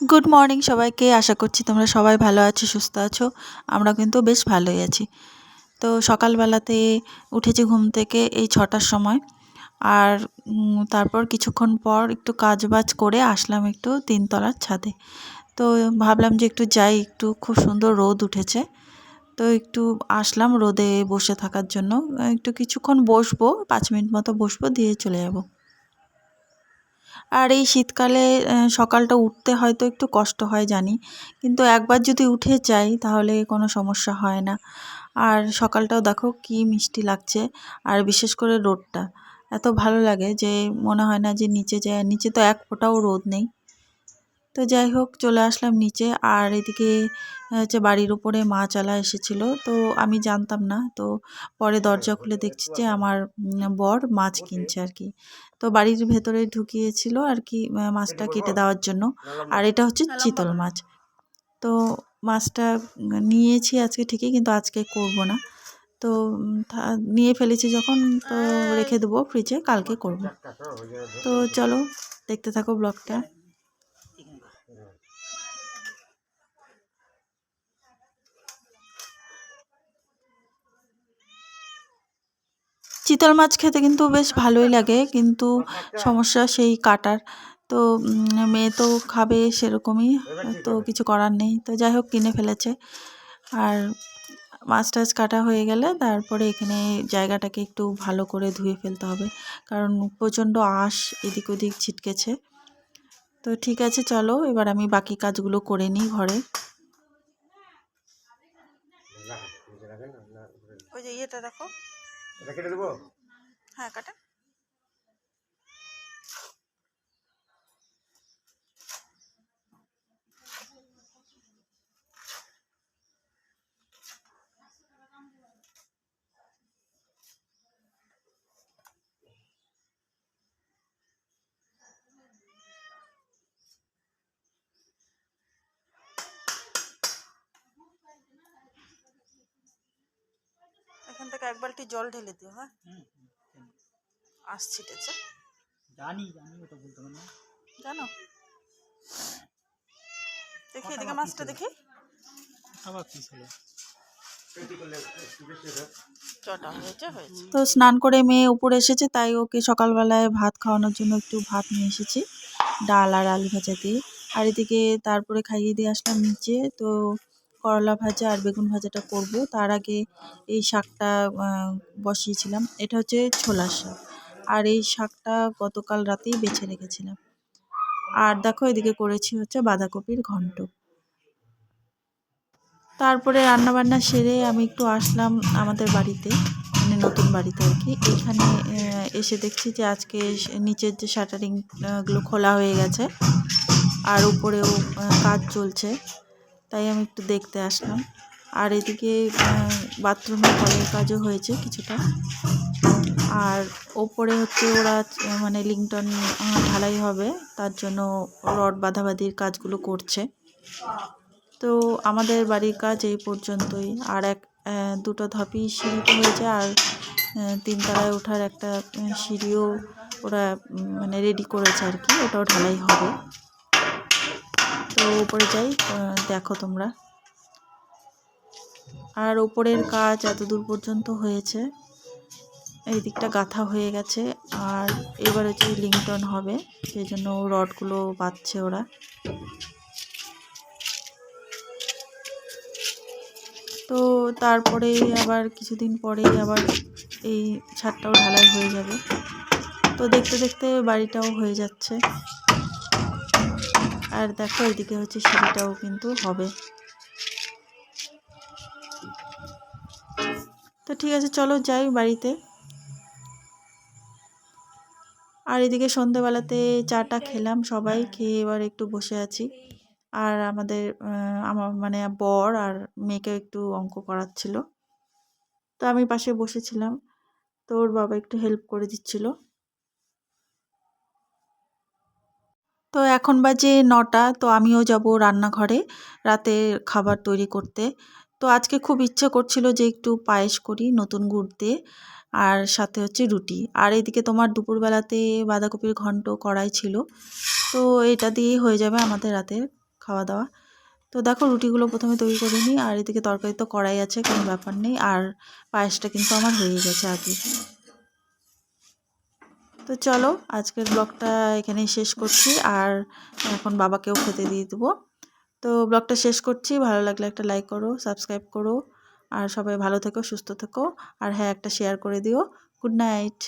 Good morning সবাইকে। আশা করছি তোমরা সবাই ভালো আছো, সুস্থ আছো। আমরা কিন্তু বেশ ভালোই আছি। তো সকালবেলাতে উঠেছি ঘুম থেকে এই ছটার সময়। আর তারপর কিছুক্ষণ পর একটু কাজ বাজ করে আসলাম একটু তিনতলার ছাদে। তো ভাবলাম যে একটু যাই, একটু খুব সুন্দর রোদ উঠেছে। তো একটু আসলাম রোদে বসে থাকার জন্য। একটু কিছুক্ষণ বসবো, পাঁচ মিনিট মতো বসবো, দিয়ে চলে যাব। আর এই শীতকালে সকালটা উঠতে হয়তো একটু কষ্ট হয় জানি, কিন্তু একবার যদি উঠে যাই তাহলে কোনো সমস্যা হয় না। আর সকালটাও দেখো কি মিষ্টি লাগছে, আর বিশেষ করে রোদটা। এত ভালো লাগে যে মনে হয় না যে নিচে যায়, নিচে তো এক ফোঁটাও রোদ নেই। তো যাই হোক, চলে আসলাম নিচে। আর এদিকে হচ্ছে বাড়ির উপরে মাছওয়ালা এসেছিল, তো আমি জানতাম না। তো পরে দরজা খুলে দেখছি যে আমার বর মাছ কিনছে আর কি। তো বাড়ির ভেতরে ঢুকিয়েছিল আর কি মাছটা কেটে দেওয়ার জন্য। আর এটা হচ্ছে চিতল মাছ। তো মাছটা নিয়েছি আজকে ঠিকই, কিন্তু আজকে করব না। তো নিয়ে ফেলেছি যখন, তো রেখে দেবো ফ্রিজে কালকে করব। তো চলো, দেখতে থাকো ব্লগটা চিতল মাছ খেতে কিন্তু বেশ ভালোই লাগে, কিন্তু সমস্যা সেই কাটার। তো মেয়ে তো খাবে সেরকমই, তো কিছু করার নেই। তো যাই হোক, কিনে ফেলেছে। আর মাছ টাছ কাটা হয়ে গেলে তারপরে এখানে জায়গাটাকে একটু ভালো করে ধুয়ে ফেলতে হবে। কারণ প্রচণ্ড আঁশ এদিক ওদিক ছিটকেছে। তো ঠিক আছে, চলো, এবার আমি বাকি কাজগুলো করে নিই ঘরে। ওই যে ইয়েটা দেখো। এটা কেটে দেবো? হ্যাঁ কাটা। এখান এক বালতি জল ঢেলে দিও হ্যাঁ? আঁশ ছিটেছে জানি জানি ওটা বলতে পারি জানো? দেখি এদিকে মাছটা দেখি। আবার কি ছিল চটা হয়েছে হয়েছে। তো স্নান করে মেয়ে উপরে এসেছে তাই ওকে সকালবেলায় ভাত খাওয়ানোর জন্য একটু ভাত নিয়ে এসেছি। ডাল আর আলু ভাজা দিয়ে। আর এদিকে তারপরে খাইয়ে দিয়ে আসলাম নিচে তো করলা ভাজা আর বেগুন ভাজাটা করব। তার আগে এই শাকটা বসিয়েছিলাম। এটা হচ্ছে ছোলার শাক। আর এই শাকটা গতকাল রাতেই বেছে রেখেছিলাম। আর দেখো, এদিকে করেছি হচ্ছে বাঁধাকপির ঘন্ট। তারপরে রান্নাবান্না সেরে আমি একটু আসলাম আমাদের বাড়িতে মানে নতুন বাড়িতে আর কি। এখানে এসে দেখছি যে আজকে নিচের যে শাটারিংগুলো খোলা হয়ে গেছে। আর উপরেও কাজ চলছে। তাই আমি একটু দেখতে আসলাম। আর এদিকে বাথরুমে কলের কাজও হয়েছে কিছুটা। আর ওপরে হচ্ছে ওরা মানে লিংটন ঢালাই হবে, তার জন্য রড বাঁধাবাঁধির কাজগুলো করছে। তো আমাদের বাড়ির কাজ এই পর্যন্তই। আর এক দুটো ধাপি সিঁড়িতে হয়েছে, আর তিনতলায় ওঠার একটা সিঁড়িও ওরা মানে রেডি করেছে আর কি, ওটাও ঢালাই হবে। তো উপরে যাই দেখো তোমরা। আর ওপরের কাজ এত দূর পর্যন্ত হয়েছে। এই দিকটা গাঁথা হয়ে গেছে, আর এবার হচ্ছে লিংটন হবে, সেই জন্য রডগুলো বাঁধছে ওরা। তো তারপরে আবার কিছুদিন পরেই আবার এই ছাদটাও ঢালাই হয়ে যাবে। তো দেখতে দেখতে বাড়িটাও হয়ে যাচ্ছে। আর দেখো এদিকে হচ্ছে সিঁড়িটাও কিন্তু হবে। তো ঠিক আছে, চলো যাই বাড়িতে। আর এদিকে সন্ধেবেলাতে চাটা খেলাম সবাই, খেয়ে এবার একটু বসে আছি। আর আমাদের আমার মানে বর আর মেয়েকে একটু অঙ্ক করাচ্ছিল। তো আমি পাশে বসেছিলাম। তো ওর বাবা একটু হেল্প করে দিচ্ছিল। তো এখন বাজে নটা, তো আমিও যাব রান্নাঘরে রাতে খাবার তৈরি করতে। তো আজকে খুব ইচ্ছে করছিল যে একটু পায়েস করি নতুন গুড় দিয়ে আর সাথে হচ্ছে রুটি। আর এদিকে তোমার দুপুরবেলাতে বাঁধাকপির ঘন্ট কড়াই ছিল, তো এটা দিয়েই হয়ে যাবে আমাদের রাতে খাওয়া দাওয়া তো দেখো রুটিগুলো প্রথমে তৈরি করে নিই, আর এদিকে তরকারি তো কড়াই আছে, কোনো ব্যাপার নেই। আর পায়েসটা কিন্তু আমার হয়ে গেছে আগে। তো চলো, আজকের ব্লগটা এখানে শেষ করছি। আর এখন বাবাকেও খেতে দিয়ে দেবো। তো ব্লগটা শেষ করছি। ভালো লাগলে একটা লাইক করো সাবস্ক্রাইব করো। আর সবাই ভালো থেকো, সুস্থ থেকো। আর হ্যাঁ একটা শেয়ার করে দিও। Good night